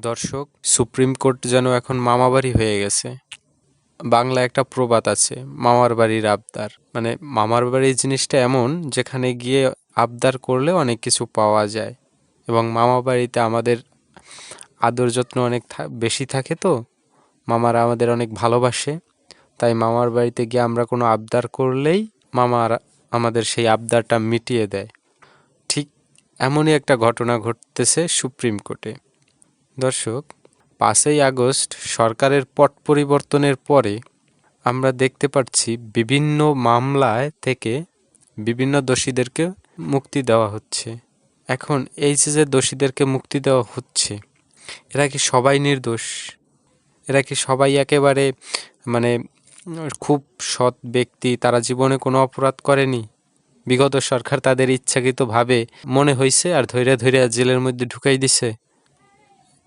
দর্শক, supreme court যেন এখন মামাবাড়ি হয়ে গেছে। বাংলা একটা প্রবাদ আছে, মামার বাড়ির আবদার। মানে মামার বাড়ির জিনিসটা এমন, যেখানে গিয়ে আবদার করলে অনেক কিছু পাওয়া যায়। এবং মামা বাড়িতে আমাদের আদর যত্ন অনেক বেশি থাকে তো, মামারা আমাদের অনেক ভালোবাসে। তাই মামার বাড়িতে গিয়ে আমরা কোনো আবদার করলেই মামার আমাদের সেই আবদারটা মিটিয়ে দেয়। ঠিক এমনই একটা ঘটনা ঘটতেছে সুপ্রিম কোর্টে। দর্শক, পাঁচই আগস্ট সরকারের পট পরিবর্তনের পরে আমরা দেখতে পাচ্ছি বিভিন্ন মামলায় থেকে বিভিন্ন দোষীদেরকে মুক্তি দেওয়া হচ্ছে। এখন এই যে দোষীদেরকে মুক্তি দেওয়া হচ্ছে, এরা কি সবাই নির্দোষ? এরা কি সবাই একেবারে মানে খুব সৎ ব্যক্তি, তারা জীবনে কোনো অপরাধ করেনি? বিগত সরকার তাদের ইচ্ছাকৃতভাবে মনে হয়েছে আর ধৈর্য ধৈর্য জেলের মধ্যে ঢুকাই দিছে।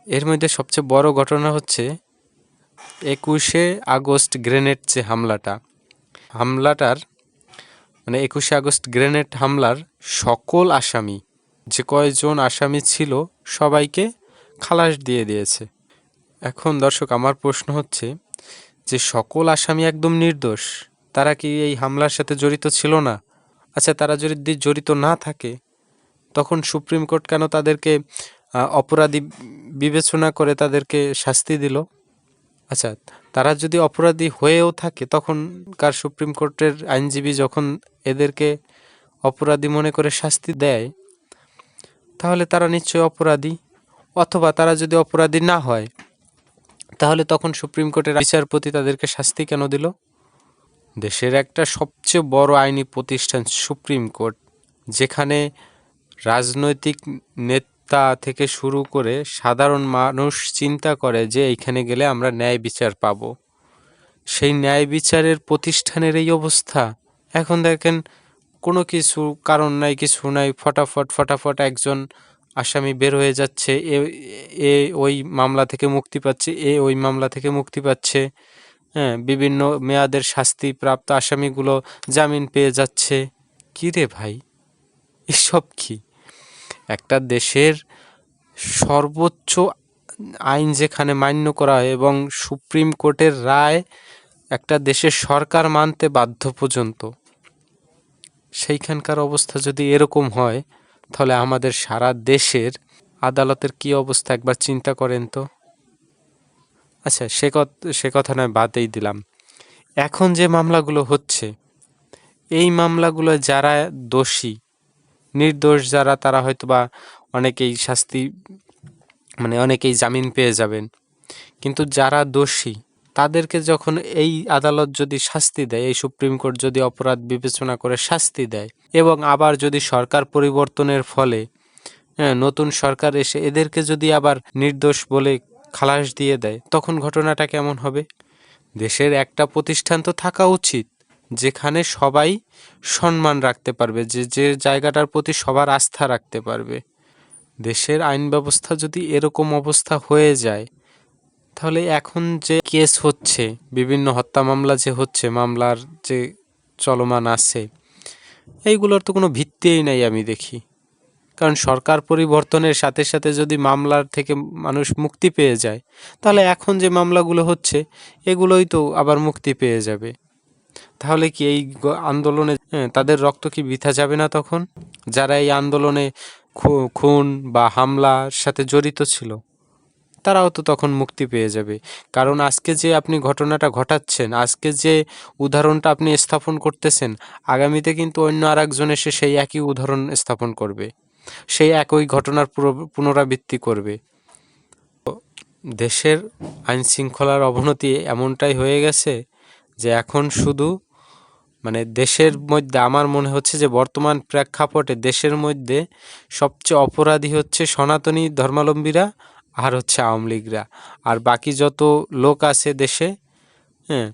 এর মধ্যে সবচেয়ে বড় ঘটনা হচ্ছে একুশে আগস্ট গ্রেনেড যে হামলাটা। হামলাটার মানে একুশে আগস্ট গ্রেনেড হামলার সকল আসামি, যে কয়জন আসামি ছিল, সবাইকে খালাস দিয়ে দিয়েছে। এখন দর্শক, আমার প্রশ্ন হচ্ছে যে সকল আসামি একদম নির্দোষ, তারা কি এই হামলার সাথে জড়িত ছিল না? আচ্ছা তারা যদি জড়িত না থাকে, তখন সুপ্রিম কোর্ট কেন তাদেরকে অপরাধী বিবেচনা করে তাদেরকে শাস্তি দিল। আচ্ছা তারা যদি অপরাধী হয়েও থাকে, তখনকার সুপ্রিম কোর্টের আইনজীবী যখন এদেরকে অপরাধী মনে করে শাস্তি দেয়, তাহলে তারা নিশ্চয়ই অপরাধী। অথবা তারা যদি অপরাধী না হয়, তাহলে তখন সুপ্রিম কোর্টের বিচারপতি তাদেরকে শাস্তি কেন দিল? দেশের একটা সবচেয়ে বড় আইনি প্রতিষ্ঠান সুপ্রিম কোর্ট, যেখানে রাজনৈতিক নেতা থেকে শুরু করে সাধারণ মানুষ চিন্তা করে যে এইখানে গেলে আমরা ন্যায় বিচার পাবো। সেই ন্যায় বিচারের প্রতিষ্ঠানের এই অবস্থা। এখন দেখেন কোনো কিছু কারণ নাই, কিছু নাই, ফটাফট ফটাফট একজন আসামি বের হয়ে যাচ্ছে, এ এ ওই মামলা থেকে মুক্তি পাচ্ছে, এ ওই মামলা থেকে মুক্তি পাচ্ছে হ্যাঁ বিভিন্ন মেয়াদের শাস্তি প্রাপ্ত আসামিগুলো জামিন পেয়ে যাচ্ছে। কী রে ভাই? এসব কি? একটা দেশের সর্বোচ্চ আইন যেখানে মান্য করা হয় এবং সুপ্রিম কোর্টের রায় একটা দেশের সরকার মানতে বাধ্য পর্যন্ত। সেইখানকার অবস্থা যদি এরকম হয়, তাহলে আমাদের সারা দেশের আদালতের কি অবস্থা? একবার চিন্তা করেন তো। আচ্ছা সে কথা সে কথা নয়, বাদেই দিলাম। এখন যে মামলাগুলো হচ্ছে, এই মামলাগুলো যারা দোষী নির্দোষ যারা, তারা হয়তো বা অনেকেই শাস্তি মানে অনেকেই জামিন পেয়ে যাবেন। কিন্তু যারা দোষী, তাদেরকে যখন এই আদালত যদি শাস্তি দেয়, এই সুপ্রিম কোর্ট যদি অপরাধ বিবেচনা করে শাস্তি দেয়, এবং আবার যদি সরকার পরিবর্তনের ফলে নতুন সরকার এসে এদেরকে যদি আবার নির্দোষ বলে খালাস দিয়ে দেয়, তখন ঘটনাটা কেমন হবে? দেশের একটা প্রতিষ্ঠান তো থাকা উচিত। যেখানে সবাই সম্মান রাখতে পারবে, যে যে জায়গাটার প্রতি সবার আস্থা রাখতে পারবে। দেশের আইন ব্যবস্থা যদি এরকম অবস্থা হয়ে যায়, তাহলে এখন যে কেস হচ্ছে, বিভিন্ন হত্যা মামলা যে হচ্ছে, মামলার যে চলমান আছে, এইগুলোর তো কোনো ভিত্তিই নাই আমি দেখি। কারণ সরকার পরিবর্তনের সাথে সাথে যদি মামলার থেকে মানুষ মুক্তি পেয়ে যায়, তাহলে এখন যে মামলাগুলো হচ্ছে, এগুলোই তো আবার মুক্তি পেয়ে যাবে। তাহলে কি এই আন্দোলনে হ্যাঁ, তাদের রক্ত কি বৃথা যাবে না তখন? যারা এই আন্দোলনে খুন বা হামলার সাথে জড়িত ছিল তারাও তো তখন মুক্তি পেয়ে যাবে। কারণ আজকে যে আপনি ঘটনাটা ঘটাচ্ছেন আজকে যে উদাহরণটা আপনি স্থাপন করতেছেন আগামীতে কিন্তু অন্য আর একজন এসে সেই একই উদাহরণ স্থাপন করবে। সেই একই ঘটনার পুনরাবৃত্তি করবে। দেশের আইন শৃঙ্খলার অবনতি এমনটাই হয়ে গেছে যে এখন শুধু মানে দেশের মধ্যে আমার মনে হচ্ছে যে বর্তমান প্রেক্ষাপটে দেশের মধ্যে সবচেয়ে অপরাধী হচ্ছে সনাতনী ধর্মাবলম্বীরা আর হচ্ছে আওয়ামী লীগরা। আর বাকি যত লোক আছে দেশে হ্যাঁ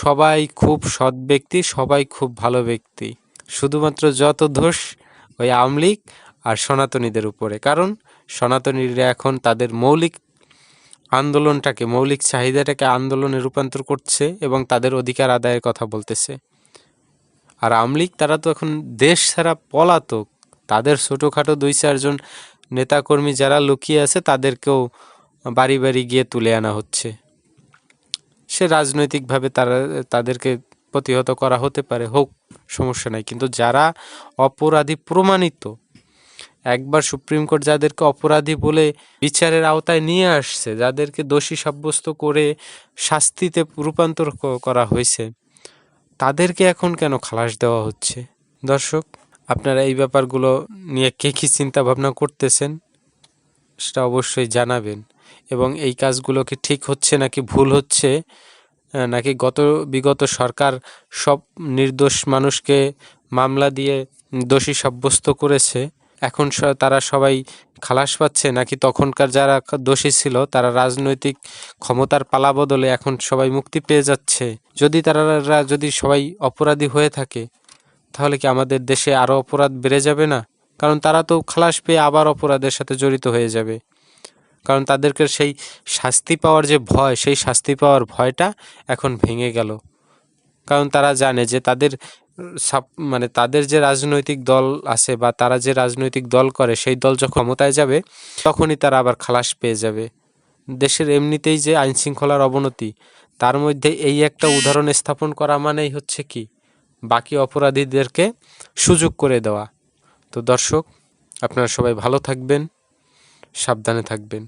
সবাই খুব সৎ ব্যক্তি, সবাই খুব ভালো ব্যক্তি। শুধুমাত্র যত দোষ ওই আওয়ামী লীগ আর সনাতনীদের উপরে। কারণ সনাতনীরা এখন তাদের মৌলিক আন্দোলনটাকে, মৌলিক চাহিদাটাকে আন্দোলনে রূপান্তর করছে এবং তাদের অধিকার আদায়ের কথা বলতেছে। আর আওয়ামী লীগ, তারা তো এখন দেশ ছাড়া পলাতক। তাদের ছোটোখাটো দুই চারজন নেতাকর্মী যারা লুকিয়ে আছে, তাদেরকেও বাড়ি বাড়ি গিয়ে তুলে আনা হচ্ছে। সে রাজনৈতিকভাবে তারা, তাদেরকে প্রতিহত করা হতে পারে, হোক, সমস্যা নাই। কিন্তু যারা অপরাধী প্রমাণিত একবার সুপ্রিম কোর্ট যাদেরকে অপরাধী বলে বিচারের আওতায় নিয়ে আসছে, যাদেরকে দোষী সাব্যস্ত করে শাস্তিতে রূপান্তর করা হয়েছে, তাদেরকে এখন কেন খালাস দেওয়া হচ্ছে? দর্শক, আপনারা এই ব্যাপারগুলো নিয়ে কে কী চিন্তা ভাবনা করতেছেন সেটা অবশ্যই জানাবেন। এবং এই কাজগুলো কি ঠিক হচ্ছে নাকি ভুল হচ্ছে? নাকি গত, বিগত সরকার সব নির্দোষ মানুষকে মামলা দিয়ে দোষী সাব্যস্ত করেছে? এখন তারা সবাই খালাস পাচ্ছে? নাকি তখনকার যারা দোষী ছিল, তারা রাজনৈতিক ক্ষমতার পালা বদলে এখন সবাই মুক্তি পেয়ে যাচ্ছে? যদি তারা যদি সবাই অপরাধী হয়ে থাকে, তাহলে কি আমাদের দেশে আরও অপরাধ বেড়ে যাবে না? কারণ তারা তো খালাস পেয়ে আবার অপরাধের সাথে জড়িত হয়ে যাবে। কারণ তাদেরকে সেই শাস্তি পাওয়ার যে ভয়, সেই শাস্তি পাওয়ার ভয়টা এখন ভেঙে গেল। কারণ তারা জানে যে তাদের মানে তাদের যে রাজনৈতিক দল আছে বা তারা যে রাজনৈতিক দল করে, সেই দল যখন ক্ষমতায় যাবে, তখনই তারা আবার খালাস পেয়ে যাবে। দেশের এমনিতেই যে আইন শৃঙ্খলার অবনতি, তার মধ্যে এই একটা উদাহরণ স্থাপন করা মানেই হচ্ছে কি? বাকি অপরাধীদেরকে সুযোগ করে দেওয়া। তো দর্শক, আপনারা সবাই ভালো থাকবেন, সাবধানে থাকবেন।